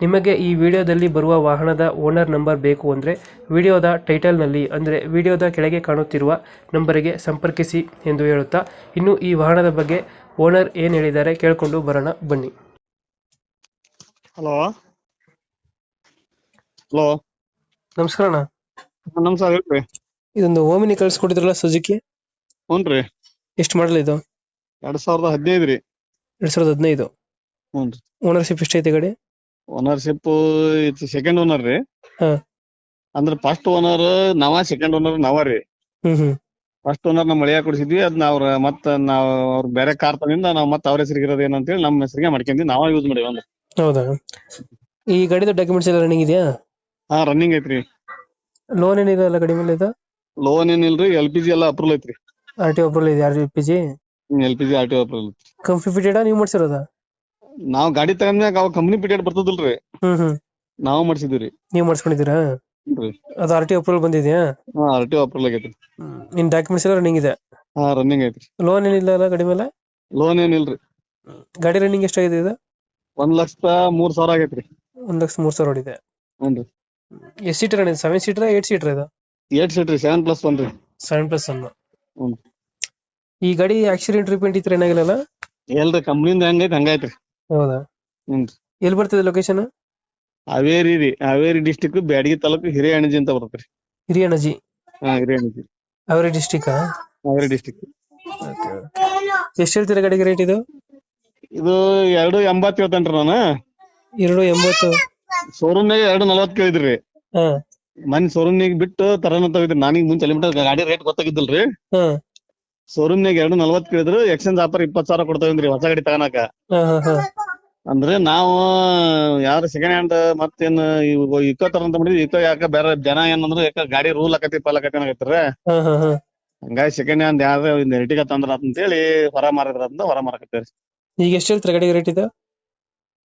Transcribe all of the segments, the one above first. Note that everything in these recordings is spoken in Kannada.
ನಿಮಗೆ ಈ ವಿಡಿಯೋದಲ್ಲಿ ಬರುವ ವಾಹನದ ಓನರ್ ನಂಬರ್ ಬೇಕು ಅಂದರೆ ವಿಡಿಯೋದ ಟೈಟಲ್ನಲ್ಲಿ ಅಂದರೆ ವಿಡಿಯೋದ ಕೆಳಗೆ ಕಾಣುತ್ತಿರುವ ನಂಬರಿಗೆ ಸಂಪರ್ಕಿಸಿ ಎಂದು ಹೇಳುತ್ತಾ ಇನ್ನು ಈ ವಾಹನದ ಬಗ್ಗೆ ಓನರ್ ಏನು ಹೇಳಿದ್ದಾರೆ ಕೇಳಿಕೊಂಡು ಬರೋಣ ಬನ್ನಿ. ಹಲೋ. ಹಲೋ. ನಮಸ್ಕಾರ ಅಣ್ಣ. ನಮಸ್ಕಾರ ಹೇಳ್ರಿ. ಇದೊಂದು ಓಮಿನಿ ಕಳಿಸ್ಕೊಟ್ಟಿದ್ರಲ್ಲ ಸುಜುಕಿ? ಹ್ಞೂನ್ರಿ ಎಷ್ಟು ಮಾಡಲ್ ಇದು? ಎರಡ್ ಸಾವಿರದ ಹದಿನೈದು ರೀ. ಎರಡ್ ಸಾವಿರದ ಹದಿನೈದು. ಹ್ಞೂನ್ರಿ ಓನರ್ಶಿಪ್ ಎಷ್ಟೈತೆ ಗಾಡಿ ಓನರ್ಶಿಪ್ ಇದು ಸೆಕೆಂಡ್ ಓನರ್ ರೀ. ಹಾ. ಅಂದ್ರ ಫಸ್ಟ್ ಓನರ್ ನಾವ ಸೆಕೆಂಡ್ ಓನರ್ ನಾವ ರೀ. ಹ್ಮ್ ಹ್ಮ್. ಫಸ್ಟ್ ಓನರ್ ನಮ್ಮ ಮಳಿಯಾಗ ಕುಡಿಸಿದ್ವಿ ಅದ್ನ ಅವ್ರ ಮತ್ತ ನಾವ್ ಅವ್ರ ಬೇರೆ ಕಾರ್ ತಂದಿಂದ ನಾವ್ ಮತ್ತ ಅವ್ರ ಹೆಸರಿಗೆ ಇರೋದು ಏನಂತೇಳಿ ನಮ್ಮ ಹೆಸರಿಗೆ ಮಾಡ್ಕೊಂಡ್ವಿ ನಾವ ಯೂಸ್ ಮಾಡಿವಿ ಒಂದು. ಹೌದಾ? ಈ ಗಾಡಿದು ಡಾಕ್ಯುಮೆಂಟ್ಸ್ ಎಲ್ಲ ರನ್ನಿಂಗ್ ಇದೆಯಾ? ಹಾ ರನ್ನಿಂಗ್ ಐತ್ರಿ. ಲೋನ್ ಏನಿದೆ ಗಾಡಿ ಮೇಲೆ ಇದು? ಲೋನ್ ಏನಿಲ್ರಿ ಎಲ್ ಪಿ ಜಿ ಎಲ್ಲ ಅಪ್ರೂವಲ್ ಐತ್ರಿ. ಆರ್ ಟಿ ಇದೆ R P G L P G R T approval completed ಆ ನೀವು ಮಾಡ್ಸಿರೋದಾ? ನಾವ್ ಗಾಡಿ ತಗೊಂಡ್ಮ್ಯಾಗ ಅವ್ ಕಂಪ್ನಿ ಪಿರಿಯಡ್ ಬರ್ತದಲ್ರಿ. ಹ್ಮ್ ಹ್ಮ್. ನಾವು ಮಾಡ್ಸಿದ್ವಿ ನೀವು ಮಾಡಿಸ್ಕೊಂಡಿದ್ದೀರಾ? ಅದು ಆರ್ ಟಿ ಅಪ್ರೂವಲ್ ಬಂದಿದ್ಯಾ? ಹಾ ಆರ್ ಟಿ ಅಪ್ರೂವಲ್ ಆಗೈತ್ರಿ. ನಿನ್ ಡಾಕ್ಯುಮೆಂಟ್ಸ್ ಎಲ್ಲ ರನ್ನಿಂಗ್ ಇದೆ? ಹಾ ರನ್ನಿಂಗ್ ಐತ್ರಿ. ಲೋನ್ ಏನಿಲ್ಲ ಅಲ್ಲ ಗಾಡಿ ಮೇಲೆ? ಲೋನ್ ಏನಿಲ್ರಿ. ಗಾಡಿ ರನ್ನಿಂಗ್ ಎಷ್ಟಾಗಿದೆ ಇದು? ಒಂದ್ ಲಕ್ಷದ ಮೂರ್ ಸಾವಿರ ಆಗೈತ್ರಿ. ಒಂದ್ ಲಕ್ಷ ಮೂರ್ ಸಾವಿರ ಹೊಡಿದೆ ಹ್ಞೂ ಎಷ್ಟು ಸೀಟರ್ ಇದೆ? ಸೆವೆನ್ ಸೀಟರ್ ಏಟ್ ಸೀಟರ್ ಇದು? ಏಟ್ ಸೀಟರ್ ರೀ ಸೆವೆನ್ ಪ್ಲಸ್ ಒನ್ ರೀ ಸೆವೆನ್ ಪ್ಲಸ್ ಒನ್. ಈ ಗಾಡಿ ಆಕ್ಸಿಡೆಂಟ್ ರಿಪೇಂಟ್ ಇತ್ತು ಏನಾಗಿಲ್ಲ ಎಲ್ರಿ ಕಂಪ್ನಿಯಿಂದ ಹೆಂಗೈತಿ ಹಂಗೈತ್ರಿ ಹೌದಾ? ಹ್ಞೂನ್ರಿ ಎಲ್ಲಿ ಬರ್ತದೆ ಲೊಕೇಶನ್ ಹಾವೇರಿ ರೀ ಹಾವೇರಿ ಡಿಸ್ಟಿಕ್ ಬ್ಯಾಡಗಿ ತಾಲೂಕು ಹಿರಿಯಣಜಿ ಅಂತ ಬರ್ತೈತ್ರಿ ಹಿರಿಯಣಜಿ ಹಾ ಹಿರಿಯಣಜಿ ಅವರೇ ಡಿಸ್ಟಿಕ್ ಹಾವೇರಿ ಡಿಸ್ಟಿಕ್ ಎಷ್ಟು ಹೇಳ್ತೀರಾ ಗಾಡಿಗೆ ರೇಟ್ ಇದು? ಇದು ಎರಡು ಎಂಬತ್ತು ಹೇಳ್ತೇನ್ರಿ ನಾನು. ಎರಡು ಎಂಬತ್ತು. ಶೋರೂಮ್ನಾಗ ಎರಡು ನಲವತ್ತು ಕೇಳಿದ್ರಿ. ಹಾ. ಮನ್ ಶೋರೂಮ್ನಾಗ ಬಿಟ್ಟು ತರನ ತಗಿದ್ರಿ ನನಗೆ ಮುಂಚೆ ಅಲ್ಲಿ ಮಟ್ಟ ಗಾಡಿ ರೇಟ್ ಗೊತ್ತಾಗಿದ್ದಲ್ರಿ. ಹಾ. ಶೋರೂಮ್ನಾಗ ಎರಡು ನಲವತ್ತು ಕೇಳಿದ್ರು. ಎಕ್ಸ್ಚೇಂಜ್ ಆಫರ್ ಇಪ್ಪತ್ತು ಸಾವಿರ ಕೊಡ್ತಾವೇನ್ರಿ ಹೊಸ ಗಾಡಿ ತಗೋನಾಕ ಹಾ ಹಾ ಹಾ. ಅಂದ್ರೆ ನಾವು ಯಾರು ಸೆಕೆಂಡ್ ಹ್ಯಾಂಡ್ ಮತ್ತೇನ್ ಇವ್ ಇಕೋ ತರಂತ ಮಾಡಿದ್ವಿ ಇಕೋ ಯಾಕ ಬೇರೆ ಜನ ಏನಂದ್ರೆ ಯಾಕ ಗಾಡಿ ರೂಲ್ ಆಕತಿ ಪಾಲ್ ಆಕತಿ ಅನ್ನಕತ್ತಾರ. ಹಂಗಾಗಿ ಸೆಕೆಂಡ್ ಹ್ಯಾಂಡ್ ಯಾರು ಒಂದ್ ಎರಟಿಗ ತಂದ್ರ ಅಂತೇಳಿ ಹೊರ ಮಾರಿದ್ರ ಅಂತ ಹೊರ ಮಾರಕತ್ತೀರಿ ಈಗ ಎಷ್ಟು ಹೇಳ್ತೀರಾ ಗಾಡಿಗೆ ರೇಟ್ ಇದು?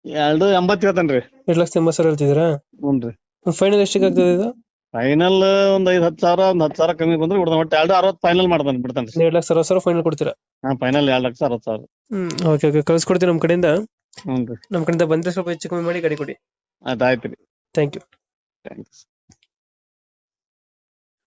ಎರಡು ಎಂಬತ್ತು ಹೇಳ್ತಾನ್ರಿ ಎರಡು ಲಕ್ಷ ಎಂಬತ್ತು ಸಾವಿರ ಹೇಳ್ತಿದ್ದೀರಾ? ಹ್ಞೂನ್ರಿ ಫೈನಲ್ ಎಷ್ಟಿಗೆ ಆಗ್ತದೆ ಇದು? ಫೈನಲ್ ಒಂದ್ ಐದ್ ಹತ್ತು ಸಾವಿರ ಒಂದ್ ಹತ್ತು ಸಾವಿರ ಕಮ್ಮಿ ಬಂದ್ರೆ ಬಿಡ್ತಾನೆ. ಒಟ್ಟು ಎರಡು ಅರವತ್ತು ಫೈನಲ್ ಮಾಡ್ತಾನೆ ಬಿಡ್ತಾನೆ ಎರಡು ಲಕ್ಷ ಅರವತ್ತು ಸಾವಿರ ಫೈನಲ್ ಕೊಡ್ತೀರಾ? ಹಾ ಫೈನಲ್ ಎರಡ್ ಲಕ್ಷ ಅರವತ್ತು ಸಾವಿರ. ಹ್ಮ್ ಓಕೆ ಓಕೆ. ಕಳ್ಸ್ಕೊಡ್ತೀನಿ ನಮ್ಮ ಕಡೆಯಿಂದ. ಹ್ಞೂನ್ರಿ ನಮ್ಮ ಕಡೆಯಿಂದ ಬಂದ್ರೆ ಸ್ವಲ್ಪ ಹೆಚ್ಚು ಕಮ್ಮಿ ಮಾಡಿ ಗಾಡಿ ಕೊಡಿ. ಅದಾಯ್ತು ಆಯ್ತು ರೀ. Thank you thanks